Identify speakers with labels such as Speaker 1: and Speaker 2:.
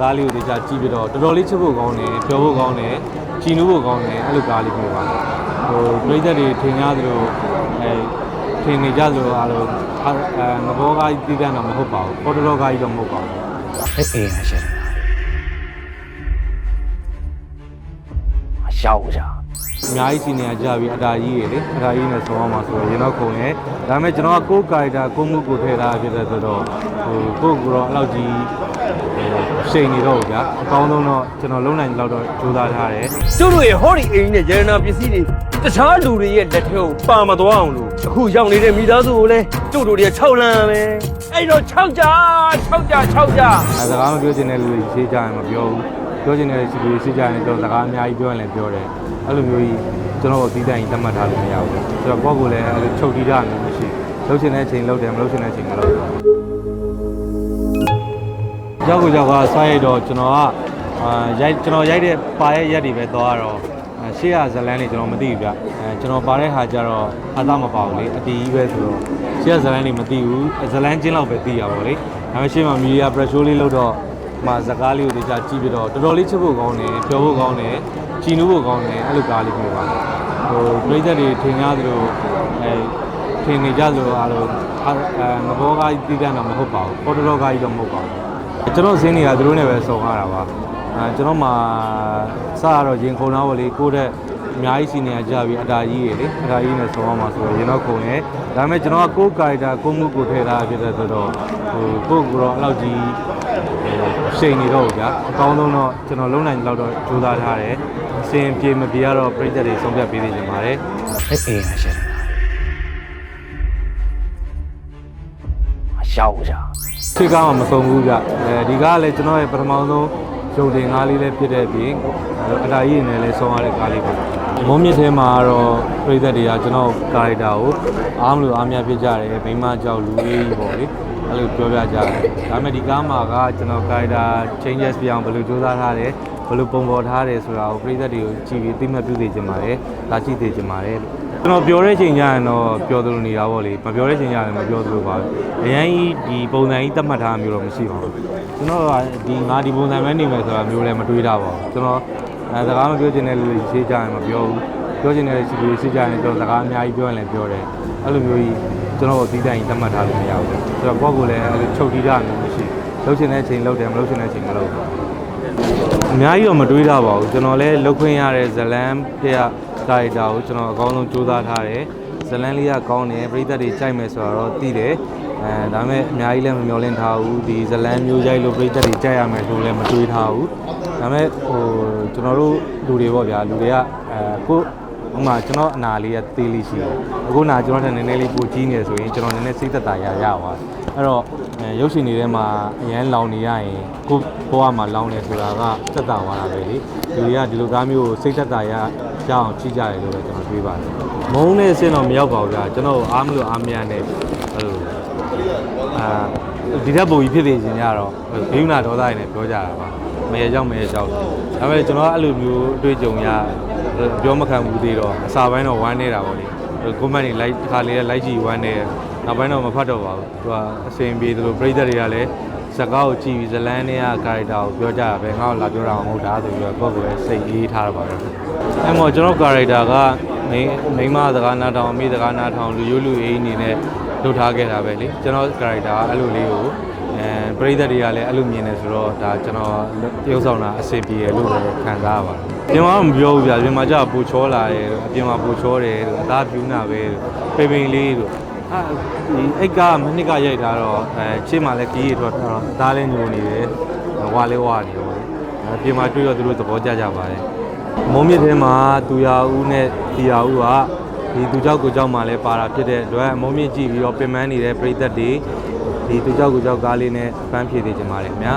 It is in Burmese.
Speaker 1: ကားလေးကိုတခြားကြည့်ပြီးတော့တော်တော်လေးချစ်ဖို့ကောင်းတယ်ပြောဖို့ကောင်းတယ်ကြည်နူးဖို့ကောင်းတယ်အဲ့လိုကားလေးမျိုးပါဟိုပြိသက်တွေထင်ကြသလိုအဲထင်နေကြသလိုအားလို့အဲငဘောကားကြီးတည်တဲ့တော့မဟုတ်ပါဘူးပေါ်တော်ကားကြီးတော့မဟုတ်ပါဘူး
Speaker 2: အဲ့အိမ်ကရှင်းတာအရောက်ကြ
Speaker 1: အများကြီးစီနေရကြပြီအတားကြီးတွေလေအတားကြီးနဲ့ဆောင်းအောင်ပါဆိုတော့ရင်တော့ခုံတယ်ဒါပေမဲ့ကျွန်တော်ကကိုယ်ကာရီတာကိုမှုကိုထည့်ထားဖြစ်တဲ့ဆိုတော့ဟိုကိုယ့်ကိုယ်တော့အဲ့လောက်ကြီး ရှိန်နေတော့ဗျာအကောင်းဆုံးတော့ကျွန်တော်လုံနိုင်လောက်တော့ကြိုးစားထားတယ်
Speaker 3: ကျုပ်တို့ရဲ့ဟောဒီအိမ်နဲ့ရတနာပစ္စည်းတွေတခြားလူတွေရဲ့လက်ထဲကိုပါမသွားအောင်လို့အခုရောက်နေတဲ့မိသားစုကိုလည်းကျုပ်တို့တွေက6လမ်းပဲအဲ့တော့6ကြ6ကြ6ကြ
Speaker 1: အဲစကားမပြောချင်တဲ့လူတွေရှေ့ကြရင်မပြောဘူးပြောချင်တဲ့လူတွေရှေ့ကြရင်တော့စကားအများကြီးပြောရင်လည်းပြောတယ်အဲ့လိုမျိုးကြီးကျွန်တော်တို့ဒီတိုင်းသတ်မှတ်ထားလို့မရဘူးဆိုတော့ကိုယ့်ကိုယ်လည်းအဲ့လိုချုပ်တီးတာမျိုးမရှိလှုပ်ချင်တဲ့အချိန်လှုပ်တယ်မလှုပ်ချင်တဲ့အချိန်မလှုပ်ဘူး ကြောက်ကိုကြောက်ကစားရိုက်တော့ကျွန်တော်ကအာရိုက်ကျွန်တော်ရိုက်တဲ့ပါရဲ့ရက်တွေပဲသွားတော့ရှေ့ရဇလန်းတွေကျွန်တော်မသိဘူးဗျအဲကျွန်တော်ပါတဲ့ဟာကြတော့အသားမပါဘူးလေအတီးကြီးပဲဆိုတော့ရှေ့ရဇလန်းတွေမသိဘူးဇလန်းချင်းလောက်ပဲသိရပါဘောလေဒါပေမဲ့ရှေ့မှာမီဒီယာပရက်ရှိုးလေးလုပ်တော့မှာစကားလေးကိုတခြားကြည့်ပြီးတော့တော်တော်လေးချစ်ဖို့ကောင်းတယ်ပြောဖို့ကောင်းတယ်ကြည်နူးဖို့ကောင်းတယ်အဲ့လိုကားလေးမျိုးပါဟိုပြိသက်တွေထင်ကြသလိုအဲထင်နေကြသလိုအားလို့အဲငဘောကားကြီးတည်တဲ့တော့မဟုတ်ပါဘူးပေါ်တော်ကားကြီးတော့မဟုတ်ပါဘူး ကျွန်တော်ဇင်းတွေကသူတို့နဲ့ပဲစုံရတာပါအဲကျွန်တော်မှစရတော့ရင်ခုန်တော့ဗောလေကိုယ့်တဲ့အများကြီးစီနေရကြပြီအတားကြီးတွေလေအတားကြီးနဲ့စုံအောင်ပါဆိုတော့ရင်တော့ခုန်တယ်ဒါပေမဲ့ကျွန်တော်ကကိုယ့်ကာရီတာကိုယ့်မှုကိုယ်ထည့်ထားဖြစ်တဲ့ဆိုတော့ဟိုကိုယ့်ကိုယ်တော့အဲ့လောက်ကြီးရှိန်နေတော့ဗျာအကောင်းဆုံးတော့ကျွန်တော်လုံနိုင်လောက်တော့ကြိုးစားထားတယ်အစင်ပြေမပြေကတော့ပြိတ္တတွေဆုံးဖြတ်ပေးနေကြပါတယ်
Speaker 2: အဲ့အိမ်ကရှင်းတာအရောက်ကြ
Speaker 1: ခေတ်ကားမှမဆုံးဘူးဗျအဲဒီကားကလည်းကျွန်တော်ရဲ့ပထမဆုံးရုပ်တင်ကားလေးလည်းဖြစ်တဲ့အပြင်အတားကြီးနဲ့လည်းဆုံးရတဲ့ကားလေးပါမုံမြင့်ထဲမှာတော့ပြည်သက်တွေကကျွန်တော်ကာရိုက်တာကိုအားမလို့အားများဖြစ်ကြတယ်မိမကြောက်လူလေးကြီးပေါ့လေအဲ့လိုပြောပြကြတယ်ဒါပေမဲ့ဒီကားမှာကကျွန်တော်ကာရိုက်တာ changes ပြအောင်ဘယ်လိုစူးစမ်းထားတယ်ဘယ်လိုပုံပေါ်ထားတယ်ဆိုတာကိုပြည်သက်တွေကိုကြည့်ပြီးသိမှတ်ပြုသိချင်ပါတယ်ဒါကြည့်သိချင်ပါတယ် ကျွန်တော်ပြောတဲ့ချိန်ကျရင်တော့ပြောသလိုနေတာပေါ့လေမပြောတဲ့ချိန်ကျရင်မပြောသလိုပါဘူးအရင်ကြီးဒီပုံစံကြီးသတ်မှတ်ထားမျိုးတော့မရှိပါဘူးကျွန်တော်ကဒီငါဒီပုံစံပဲနေမယ်ဆိုတာမျိုးလည်းမတွေးတာပါဘူးကျွန်တော်အဲစကားမပြောချင်တဲ့လူတွေရှေ့ကြရင်မပြောဘူးပြောချင်တဲ့လူတွေရှေ့ကြရင်တော့စကားအများကြီးပြောရင်လည်းပြောတယ်အဲ့လိုမျိုးကြီးကျွန်တော်ဒီတိုင်းသတ်မှတ်ထားလို့မရဘူးဆိုတော့ကိုယ့်ကိုယ်လည်းအဲ့လိုချုပ်တီးတာမျိုးမရှိလှုပ်ချင်တဲ့အချိန်လှုပ်တယ်မလှုပ်ချင်တဲ့အချိန်မလှုပ်ဘူးအများကြီးတော့မတွေးတာပါဘူးကျွန်တော်လည်းလုတ်ခွင့်ရတဲ့ဇလန်းပြရ ကာရီတာကိုကျွန်တော်အကောင်းဆုံးစူးစမ်းထားတယ်ဇလန်းလေးကကောင်းတယ်ပြည်သက်တွေကြိုက်မယ်ဆိုတော့သိတယ်အဲဒါပေမဲ့အများကြီးလည်းမမျှော်လင့်ထားဘူးဒီဇလန်းမျိုးရိုက်လို့ပြည်သက်တွေကြိုက်ရမယ်လို့လည်းမတွေးထားဘူးဒါပေမဲ့ဟိုကျွန်တော်တို့လူတွေပေါ့ဗျာလူတွေကအဲကိုဥပမာကျွန်တော်အနာလေးကသေးလေးရှိတယ်အခုနာကျွန်တော်ထက်နည်းနည်းလေးပိုကြီးနေတယ်ဆိုရင်ကျွန်တော်နည်းနည်းစိတ်သက်သာရရသွားတယ် အဲ့တော့အဲရုပ်ရှင်တွေထဲမှာအရန်လောင်နေရရင်ကိုဘဝမှာလောင်နေဆိုတာကသက်သာသွားတာပဲလေလူတွေကဒီလိုကားမျိုးကိုစိတ်သက်သာရရအောင်ကြည့်ကြတယ်လို့ပဲကျွန်တော်တွေးပါတယ်မုန်းတဲ့အဆင့်တော့မရောက်ပါဘူးဗျာကျွန်တော်အားမလို့အားမရနဲ့အဲ့လိုအာဒီတက်ပုံကြီးဖြစ်နေခြင်းကြတော့ဘိမနာဒေါသရနဲ့ပြောကြတာပါမရကြောက်မရကြောက်ဒါပေမဲ့ကျွန်တော်ကအဲ့လိုမျိုးအတွေ့အကြုံရပြောမခံဘူးသေးတော့အစာပိုင်းတော့ဝမ်းနေတာပေါ့လေ ကွန်မန့်တွေလိုက်ခါလေးလိုက်ကြည့်ဝမ်းနေနောက်ပိုင်းတော့မဖတ်တော့ပါဘူးသူကအစင်ပြေတယ်လို့ပြိသက်တွေကလည်းစကားကိုကြည့်ပြီးဇလန်းတွေကကာရီတာကိုပြောကြတာပဲငါ့ကိုလာပြောတာမဟုတ်တာဆိုပြီးတော့ကိုယ့်ကိုယ်ပဲစိတ်အေးထားတာပါပဲအဲ့မော်ကျွန်တော်ကာရီတာကမိမိမစကားနားထောင်အမိစကားနားထောင်လူရိုးလူအေးအနေနဲ့လုပ်ထားခဲ့တာပဲလေကျွန်တော်ကာရီတာကအဲ့လိုလေးကို အဲပရိသတ်တွေကလည်းအဲ့လိုမြင်နေဆိုတော့ဒါကျွန်တော်တရုပ်ဆောင်တာအဆင်ပြေတယ်လို့ပဲခံစားရပါတယ်ပြင်မှာတော့မပြောဘူးဗျာပြင်မှာကျပူချောလာတယ်လို့အပြင်မှာပူချောတယ်လို့အသားပြူးနာပဲလို့ပိန်ပိန်လေးလို့အာဒီအိတ်ကမနှစ်ကရိုက်တာတော့အဲရှေ့မှာလည်းကြီးရထွက်တော့အသားလည်းညိုနေတယ်ဝါလည်းဝါနေတော့အဲပြင်မှာတွေ့တော့သူတို့သဘောကျကြပါတယ်မုံမြစ်ထဲမှာသူရဦးနဲ့တီရဦးကဒီသူเจ้าကိုเจ้าမှာလည်းပါတာဖြစ်တဲ့အတွက်မုံမြစ်ကြည့်ပြီးတော့ပင်ပန်းနေတဲ့ပြည်သက်တွေ ဒီသူကြောက်ကိုကြောက်ကားလေးနဲ့ပန်းဖြည့်သေးချင်ပါတယ်ခင်ဗျာ